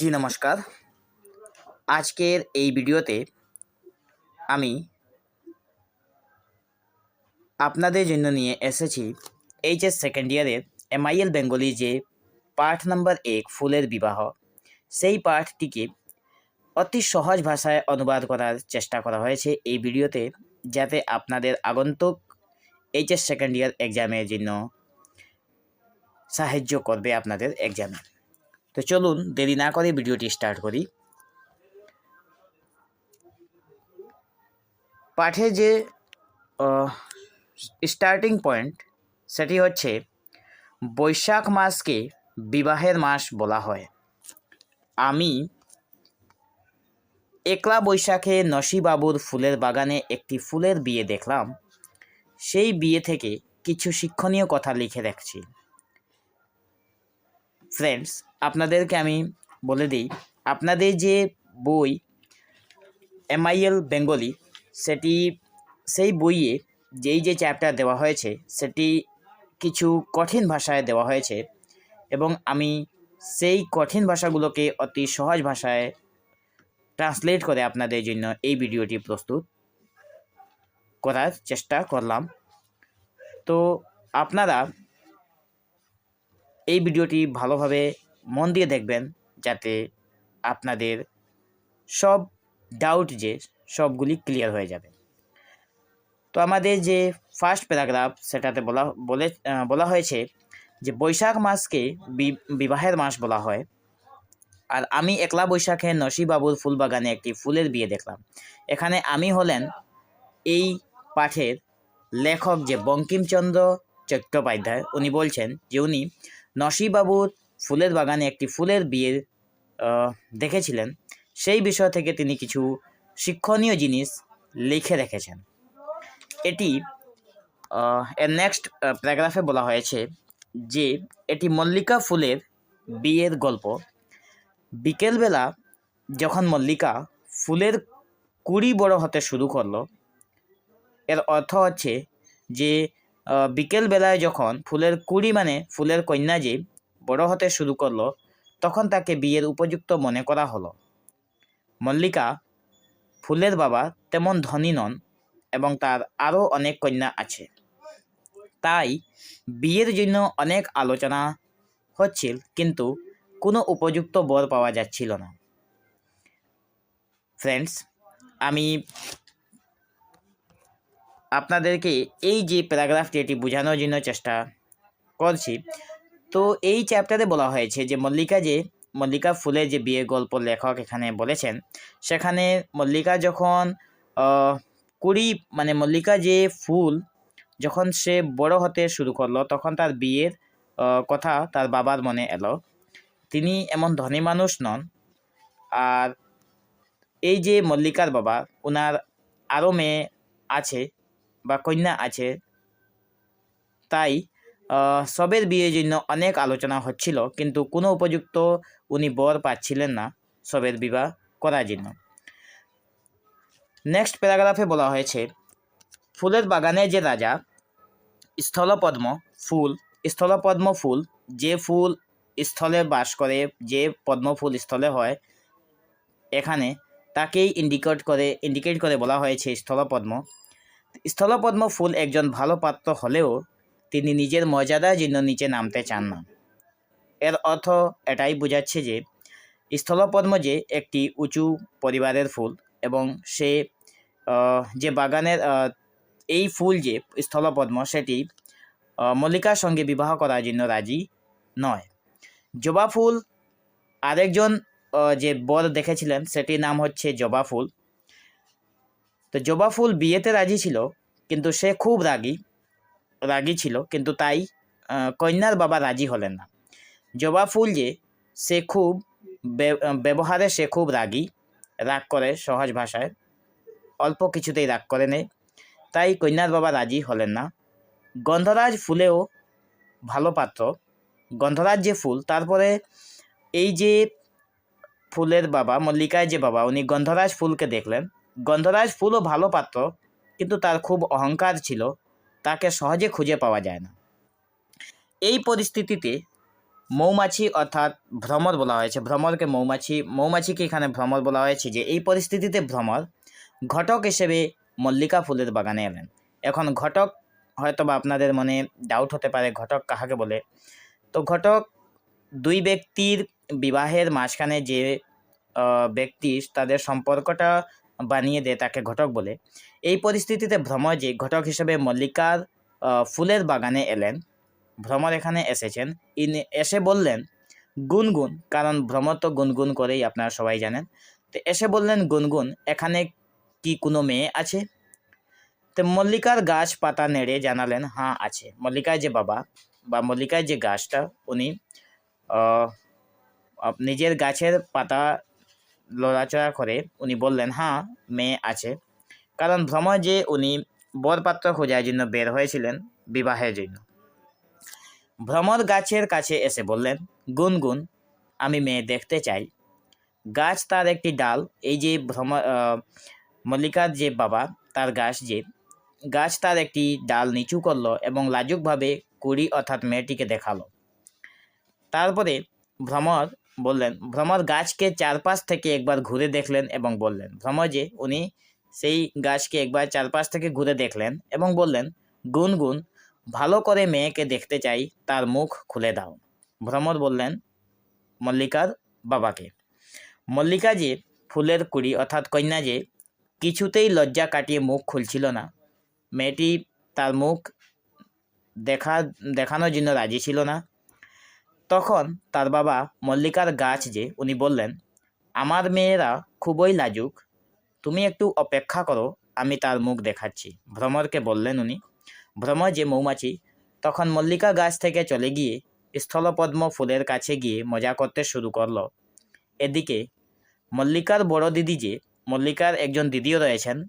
জি, নমস্কার। আজকের এই ভিডিওতে আমি আপনাদের জন্য নিয়ে এসেছি এইচএস সেকেন্ড ইয়ারের এমআইএল বেঙ্গলি যে পাঠ নাম্বার এক, ফুলের বিবাহ। সেই পাঠটিকে অতি সহজ ভাষায় অনুবাদ করার চেষ্টা করা হয়েছে এই ভিডিওতে, যাতে আপনাদের আগন্তুক এইচএস সেকেন্ড ইয়ার এক্সামের জন্য সাহায্য করবে আপনাদের এক্সামে তো চলুন দেরি না করে ভিডিওটি স্টার্ট করি। পাঠে যে স্টার্টিং পয়েন্ট সেটি হচ্ছে বৈশাখ মাসকে বিবাহের মাস বলা হয়। আমি একলা বৈশাখে নসিবাবুর ফুলের বাগানে একটি ফুলের বিয়ে দেখলাম। সেই বিয়ে থেকে কিছু শিক্ষণীয় কথা লিখে রাখছি। ফ্রেন্ডস আপনাদেরকে আমি বলে দিই, আপনাদের যে বই এমআইএল বেঙ্গলি সেটি, সেই বইয়ে যেই যে চ্যাপ্টার দেওয়া হয়েছে, সেটি কিছু কঠিন ভাষায় দেওয়া হয়েছে এবং আমি সেই কঠিন ভাষাগুলোকে অতি সহজ ভাষায় ট্রান্সলেট করে আপনাদের জন্য এই ভিডিওটি প্রস্তুত করার চেষ্টা করলাম। তো আপনারা এই ভিডিওটি ভালোভাবে মন দিয়ে দেখবেন যাতে আপনাদের সব ডাউট যে সবগুলি ক্লিয়ার হয়ে যাবে। তো আমাদের যে ফার্স্ট প্যারাগ্রাফ সেটাতে বলা, বলে বলা হয়েছে যে বৈশাখ মাসকে বিবাহের মাস বলা হয়। আর আমি একলা বৈশাখে নসিবাবুর ফুলবাগানে একটি ফুলের বিয়ে দেখলাম। এখানে আমি হলেন এই পাঠের লেখক যে বঙ্কিমচন্দ্র চট্টোপাধ্যায়। উনি বলছেন যে উনি নসিবাবুর ফুলের বাগানে একটি ফুলের বিয়ে দেখেছিলেন। সেই বিষয় থেকে তিনি কিছু শিক্ষণীয় জিনিস লিখে রেখেছেন। এটি এর নেক্সট প্যারাগ্রাফে বলা হয়েছে যে, এটি মল্লিকা ফুলের বিয়ের গল্প। বিকেলবেলা যখন মল্লিকা ফুলের কুড়ি বড় হতে শুরু করল, এর অর্থ হচ্ছে যে আহ, বিকেলবেলায় যখন ফুলের কুড়ি মানে ফুলের কন্যা যে বড় হতে শুরু করল তখন তাকে বিয়ের উপযুক্ত মনে করা হলো। মল্লিকা ফুলের বাবা তেমন ধনী নন এবং তার আরও অনেক কন্যা আছে। তাই বিয়ের জন্য অনেক আলোচনা হচ্ছিল কিন্তু কোনো উপযুক্ত বর পাওয়া যাচ্ছিল না। ফ্রেন্ডস আমি আপনাদেরকে এই যে প্যারাগ্রাফটি এটি বোঝানোর জন্য চেষ্টা করছি। তো এই চ্যাপ্টারে বলা হয়েছে যে মল্লিকা যে, মল্লিকা ফুলের যে বিয়ে গল্প লেখক এখানে বলেছেন, সেখানে মল্লিকা যখন কুড়ি মানে মল্লিকা যে ফুল, যখন সে বড় হতে শুরু করল, তখন তার বিয়ের কথা তার বাবার মনে এলো। তিনি এমন ধনী মানুষ নন। আর এই যে মল্লিকার বাবা ওনার আরও মেয়ে আছে বা কন্যা আছে। তাই সবের বিয়ের জন্য অনেক আলোচনা হচ্ছিল, কিন্তু কোনো উপযুক্ত উনি বর পাচ্ছিলেন না সবের বিবাহ করার জন্য। নেক্সট প্যারাগ্রাফে বলা হয়েছে, ফুলের বাগানে যে রাজা, স্থলপদ্ম ফুল স্থলপদ্ম ফুল, যে ফুল স্থলে বাস করে, যে পদ্ম ফুল স্থলে হয়, এখানে তাকেই ইন্ডিকেট করে ইন্ডিকেট করে বলা হয়েছে স্থলপদ্ম। স্থলপদ্ম ফুল একজন ভালো পাত্র হলেও তিনি নিজের মর্যাদার জন্য নিচে নামতে চান না। এর অর্থ এটাই বোঝাচ্ছে যে স্থলপদ্ম যে একটি উঁচু পরিবারের ফুল এবং সে যে বাগানের এই ফুল যে স্থলপদ্ম সেটি মল্লিকার সঙ্গে বিবাহ করার জন্য রাজি নয়। জবা ফুল আরেকজন যে বর দেখেছিলেন সেটির নাম হচ্ছে জবা ফুল। তো জবা ফুল বিয়েতে রাজি ছিল, কিন্তু সে খুব রাগী রাগী ছিল, কিন্তু তাই কন্যার বাবা রাজি হলেন না। জবা ফুল যে, সে খুব ব্যবহারে সে খুব রাগী, রাগ করে সহজ ভাষায়, অল্প কিছুতেই রাগ করে নেয়, তাই কন্যার বাবা রাজি হলেন না। গন্ধরাজ ফুলেও ভালো পাত্র। গন্ধরাজ যে ফুল, তারপরে এই যে ফুলের বাবা মল্লিকায় যে বাবা, উনি গন্ধরাজ ফুলকে দেখলেন গন্ধরাজ ফুলও ভালো পাত্র, কিন্তু তার খুব অহংকার ছিল, তাকে সহজে খুঁজে পাওয়া যায় না। এই পরিস্থিতিতে মৌমাছি অর্থাৎ ভ্রমর বলা হয়েছে, ভ্রমরকে মৌমাছি, মৌমাছিকে এখানে ভ্রমর বলা হয়েছে যে এই পরিস্থিতিতে ভ্রমর ঘটক হিসেবে মল্লিকা ফুলের বাগানে এলেন। এখন ঘটক হয়তো বা আপনাদের মনে ডাউট হতে পারে, ঘটক কাহাকে বলে? তো ঘটক দুই ব্যক্তির বিবাহের মাঝখানে যে ব্যক্তি, তাদের সম্পর্কটা বানিয়ে দেয় তাকে ঘটক বলে। এই পরিস্থিতিতে ভ্রমর যে ঘটক হিসেবে মল্লিকার ফুলের বাগানে এলেন। ভ্রমর এখানে এসেছেন। ইনি এসে বললেন, গুনগুন, কারণ ভ্রমর তো গুনগুন করেই আপনারা সবাই জানেন। তো এসে বললেন, গুনগুন, এখানে কি কোনো মেয়ে আছে? তো মল্লিকার গাছ পাতা নেড়ে জানালেন হ্যাঁ আছে। মল্লিকার যে বাবা বা মল্লিকার যে গাছটা, উনি নিজের গাছের পাতা লড়াচড়া করে উনি বললেন হ্যাঁ মেয়ে আছে। কারণ ভ্রমর যে উনি বরপাত্র খোঁজার জন্য বের হয়েছিলেন বিবাহের জন্য। ভ্রমর গাছের কাছে এসে বললেন, গুনগুন, আমি মেয়ে দেখতে চাই। গাছ তার একটি ডাল, এই যে ভ্রম মল্লিকার যে বাবা, তার গাছ যে, গাছ তার একটি ডাল নিচু করল এবং লাজুকভাবে কুড়ি অর্থাৎ মেয়েটিকে দেখাল। তারপরে ভ্রমর বললেন, ভ্রমর গাছকে চারপাশ থেকে একবার ঘুরে দেখলেন এবং বললেন, ভ্রমর যে উনি সেই গাছকে একবার চারপাশ থেকে ঘুরে দেখলেন এবং বললেন গুনগুন ভালো করে মেয়েকে দেখতে চাই, তার মুখ খুলে দাও। ভ্রমর বললেন, মল্লিকার বাবাকে। মল্লিকা যে ফুলের কুড়ি অর্থাৎ কন্যা যে কিছুতেই লজ্জা কাটিয়ে মুখ খুলছিল না। মেয়েটি তার মুখ দেখা, দেখানোর জন্য রাজি ছিল না। তখন তার বাবা মল্লিকার গাছ যে উনি বললেন, আমার মেয়েরা খুবই লাজুক। তুমি একটু অপেক্ষা করো, আমি তার মুখ দেখাচ্ছি। ভ্রমরকে বললেন উনি। ভ্রমর যে মৌমাছি, তখন মল্লিকা গাছ থেকে চলে গিয়ে স্থলপদ্ম ফুলের কাছে গিয়ে মজা করতে শুরু করল। এদিকে মল্লিকার বড় দিদি যে, মল্লিকার একজন দিদিও রয়েছেন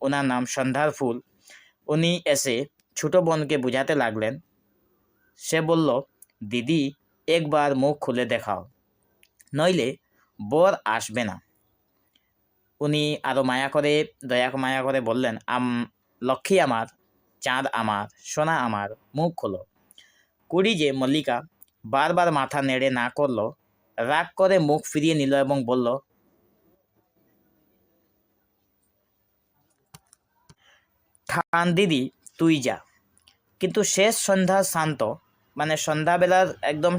ওনার নাম সন্ধ্যার ফুল। উনি এসে ছোট বোনকে বুঝাতে লাগলেন। সে বলল, দিদি একবার মুখ খুলে দেখাও। নইলে বর আসবে না। উনি আরও মায়া করে, দয়া মায়া করে বললেন, আম, লক্ষ্মী আমার, চাঁদ আমার, সোনা আমার, মুখ খোলো। কুড়ি যে মল্লিকা বারবার মাথা নেড়ে না করল, রাগ করে মুখ ফিরিয়ে নিল এবং বলল ঠান দিদি, তুই যা। কিন্তু শেষ সন্ধ্যা শান্ত। মানে সন্ধ্যাবেলার একদম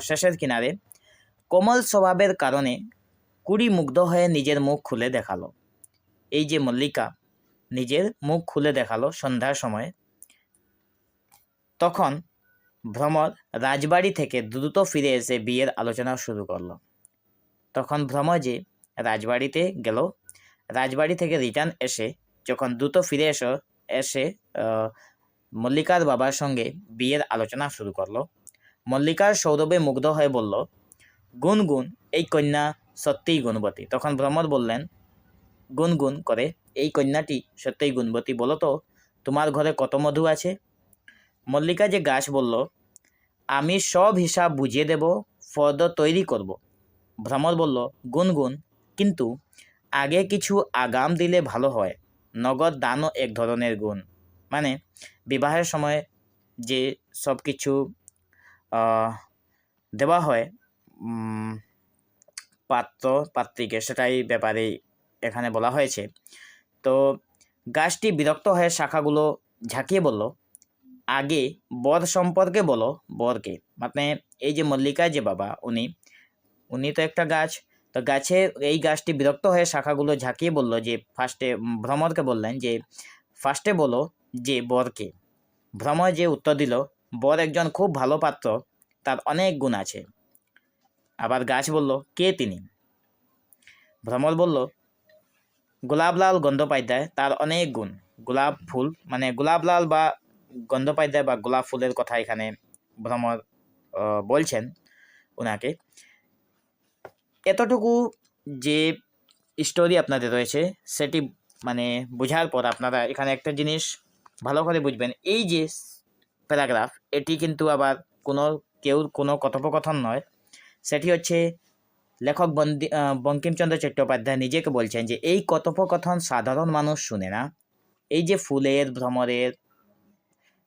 শেষের কিনারে কোমল স্বভাবের কারণে কুড়ি মুগ্ধ হয়ে নিজের মুখ খুলে দেখাল। এই যে মল্লিকা নিজের মুখ খুলে দেখাল সন্ধ্যার সময়ে। তখন ভ্রমর রাজবাড়ি থেকে দ্রুত ফিরে এসে বিয়ের আলোচনা শুরু করল। তখন ভ্রমর যে রাজবাড়িতে গেল, রাজবাড়ি থেকে রিটার্ন এসে যখন দ্রুত ফিরে এসো, এসে মল্লিকার বাবার সঙ্গে বিয়ের আলোচনা শুরু করল। মল্লিকার সৌরভে মুগ্ধ হয়ে বলল, গুনগুন, এই কন্যা সত্যিই গুণবতী। তখন ভ্রমর বললেন, গুনগুন করে, এই কন্যাটি সত্যিই গুণবতী বলো তো, তোমার ঘরে কত মধু আছে? মল্লিকা যে গাছ বলল, আমি সব হিসাব বুঝিয়ে দেব, ফর্দ তৈরি করব। ভ্রমর বলল, গুনগুন, কিন্তু আগে কিছু আগাম দিলে ভালো হয়, নগদ দানও এক ধরনের গুণ। মানে বিবাহের সময় যে সব কিছু দেওয়া হয় পাত্র, পাত্রীকে, সেটাই ব্যাপারে এখানে বলা হয়েছে। তো গাছটি বিরক্ত হয়ে শাখাগুলো ঝাঁকিয়ে বলল, আগে বর সম্পর্কে বলো, বরকে। মানে এই যে মল্লিকা যে বাবা, উনি উনি তো একটা গাছ, তো গাছে এই গাছটি বিরক্ত হয়ে শাখাগুলো ঝাঁকিয়ে বলল যে, ফার্স্টে ভ্রমরকে বললেন যে, ফার্স্টে বলো যে বরকে। ভ্রমর যে উত্তর দিল, বর একজন খুব ভালো পাত্র, তার অনেক গুণ আছে। আবার গাছ বলল, কে তিনি? ভ্রমর বলল, গোলাপলাল গন্ধোপাধ্যায়, তার অনেক গুণ। গোলাপ ফুল মানে গোলাপলাল বা গন্ধোপাধ্যায় বা গোলাপ ফুলের কথা এখানে ভ্রমর বলছেন ওনাকে এতটুকু যে স্টোরি আপনাদের রয়েছে, সেটি মানে বোঝার পর আপনারা এখানে একটা জিনিস ভালো করে বুঝবেন। এই যে প্যারাগ্রাফ, এটি কিন্তু আবার কোনো, কেউ কোনো কথোপকথন নয়। সেটি হচ্ছে লেখক বন্দি বঙ্কিমচন্দ্র চট্টোপাধ্যায় নিজেকে বলছেন যে, এই কথোপকথন সাধারণ মানুষ শুনে না। এই যে ফুলের, ভ্রমরের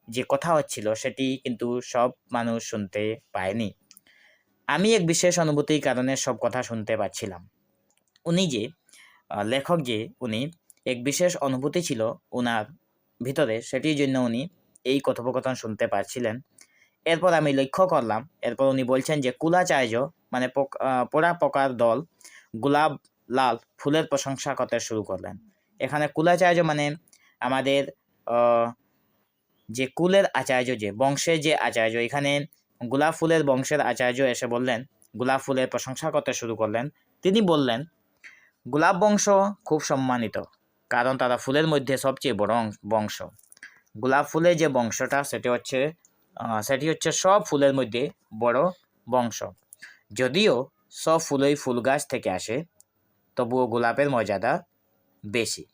যে কথা হচ্ছিল, সেটি কিন্তু সব মানুষ শুনতে পায়নি। আমি এক বিশেষ অনুভূতির কারণে সব কথা শুনতে পাচ্ছিলাম। উনি যে লেখক যে, উনি এক বিশেষ অনুভূতি ছিল ওনার ভিতরে সেটির জন্য উনি এই কথোপকথন শুনতে পারছিলেন। এরপর আমি লক্ষ্য করলাম, এরপর উনি বলছেন যে কুলাচার্য মানে পোড়া পোকার দল গোলাপ লাল ফুলের প্রশংসা করতে শুরু করলেন। এখানে কুলাচার্য মানে আমাদের যে কুলের আচার্য, যে বংশের যে আচার্য, এখানে গোলাপ ফুলের বংশের আচার্য এসে বললেন, গোলাপ ফুলের প্রশংসা করতে শুরু করলেন। তিনি বললেন, গোলাপ বংশ খুব সম্মানিত। কারণ তারা ফুলের মধ্যে সবচেয়ে বড় বংশ। গোলাপ ফুলের যে বংশটা সেটি হচ্ছে সেটি হচ্ছে সব ফুলের মধ্যে বড় বংশ। যদিও সব ফুলই ফুল গাছ থেকে আসে, তবুও গোলাপের মর্যাদা বেশি।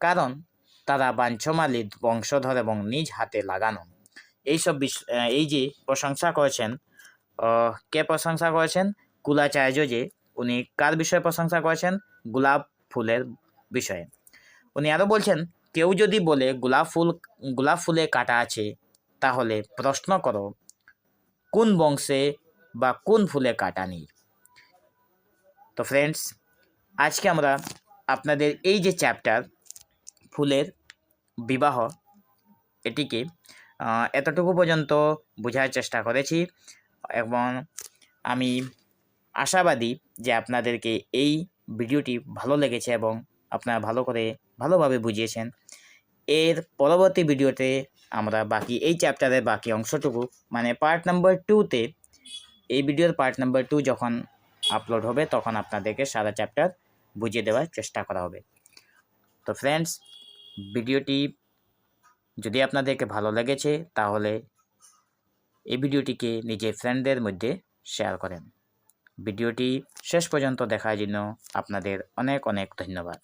কারণ তারা বাঞ্ছমালির বংশধর এবং নিজ হাতে লাগানো। এইসব বিষ- এই যে প্রশংসা করেছেন কে প্রশংসা করেছেন? কুলাচার্য যে, উনি কার বিষয়ে প্রশংসা করেছেন? গোলাপ ফুলের বিষয়ে। উনি আরও বলছেন, কেউ যদি বলে গোলাপ ফুল, গোলাপ ফুলে কাটা আছে, তাহলে প্রশ্ন করো, কোন বংশে বা কোন ফুলে কাটা নেই? তো ফ্রেন্ডস আজকে আমরা আপনাদের এই যে চ্যাপ্টার ফুলের বিবাহ, এটিকে এতটুকু পর্যন্ত বোঝার চেষ্টা করেছি এবং আমি আশাবাদী যে আপনাদেরকে এই ভিডিওটি ভালো লেগেছে এবং আপনারা ভালো করে ভালোভাবে বুঝিয়েছেন। এর পরবর্তী ভিডিওতে আমরা বাকি এই চ্যাপ্টারের বাকি অংশটুকু মানে পার্ট নাম্বার টুতে এই ভিডিওর পার্ট নাম্বার টু যখন আপলোড হবে, তখন আপনাদেরকে সারা চ্যাপ্টার বুঝিয়ে দেওয়ার চেষ্টা করা হবে। তো ফ্রেন্ডস ভিডিওটি যদি আপনাদেরকে ভালো লেগেছে, তাহলে এই ভিডিওটিকে নিজের ফ্রেন্ডদের মধ্যে শেয়ার করেন। ভিডিওটি শেষ পর্যন্ত দেখার জন্য আপনাদের অনেক অনেক ধন্যবাদ।